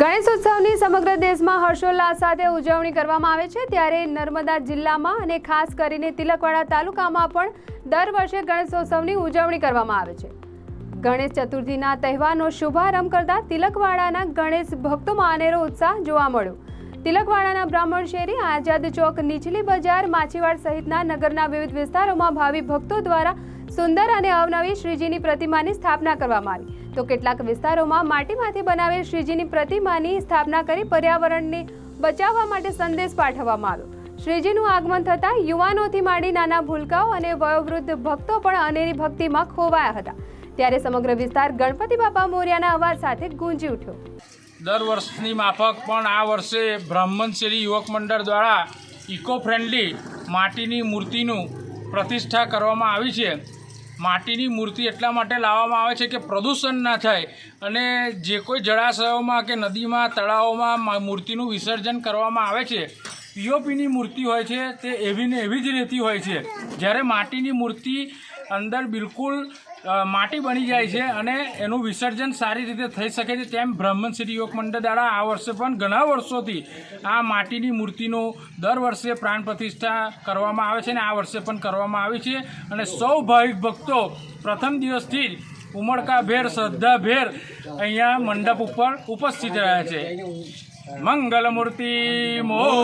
ગણેશોત્સવની સમગ્ર દેશમાં હર્ષોલ્લાસ સાથે ઉજવણી કરવામાં આવે છે. ત્યારે નર્મદા જિલ્લામાં અને ખાસ કરીને તિલકવાડા તાલુકામાં પણ દર વર્ષે ગણેશોત્સવની ઉજવણી કરવામાં આવે છે. ગણેશ ચતુર્થીના તહેવારનો શુભારંભ કરતા તિલકવાડાના ગણેશ ભક્તોમાં અનેરો ઉત્સાહ જોવા મળ્યો. તિલકવાડાના બ્રાહ્મણ શેરી, આઝાદ ચોક, નીચલી બજાર, માછીવાડ સહિતના નગરના વિવિધ વિસ્તારોમાં ભાવિ ભક્તો દ્વારા સુંદર અને અવનવી શ્રીજીની પ્રતિમાની સ્થાપના કરવામાં આવી. તો કેટલાક વિસ્તારોમાં માટીમાંથી બનાવેલ શ્રીજીની પ્રતિમાની સ્થાપના કરી પર્યાવરણને બચાવવા માટે સંદેશ પાઠવવામાં આવ્યો. શ્રીજીનું આગમન થતાં યુવાનોથી માંડી નાના ભૂલકાઓ અને વયોવૃદ્ધ ભક્તો પણ અનેરી ભક્તિમાં ખોવાયા હતા. ત્યારે સમગ્ર વિસ્તાર ગણપતિ બાપા મોર્યાના અવાજ સાથે ગુંજી ઉઠ્યો. દર વર્ષની માફક પણ આ વર્ષે બ્રાહ્મણ શેરી યુવક મંડળ દ્વારા ઇકો ફ્રેન્ડલી માટીની મૂર્તિનું પ્રતિષ્ઠા કરવામાં આવી છે. માટીની મૂર્તિ એટલા માટે લાવવામાં આવે છે કે પ્રદૂષણ ના થાય અને જે કોઈ જળાશયોમાં કે નદીમાં, તળાવોમાં મૂર્તિનું વિસર્જન કરવામાં આવે છે. પીઓપીની મૂર્તિ હોય છે તે એવી ને એવી જ રહેતી હોય છે. જ્યારે માટીની મૂર્તિ અંદર બિલકુલ માટી બની જાય છે અને એનું વિસર્જન સારી રીતે થઈ શકે છે. તેમ બ્રાહ્મણ શ્રી યોગ મંડળ દ્વારા આ વર્ષે પણ ઘણા વર્ષોથી આ માટીની મૂર્તિનું દર વર્ષે પ્રાણ પ્રતિષ્ઠા કરવામાં આવે છે અને આ વર્ષે પણ કરવામાં આવી છે. અને સૌ ભાવિક ભક્તો પ્રથમ દિવસથી જ ઉમળકાભેર શ્રદ્ધાભેર અહીંયા મંડપ ઉપર ઉપસ્થિત રહ્યા છે. મંગલ મૂર્તિ મોરિયા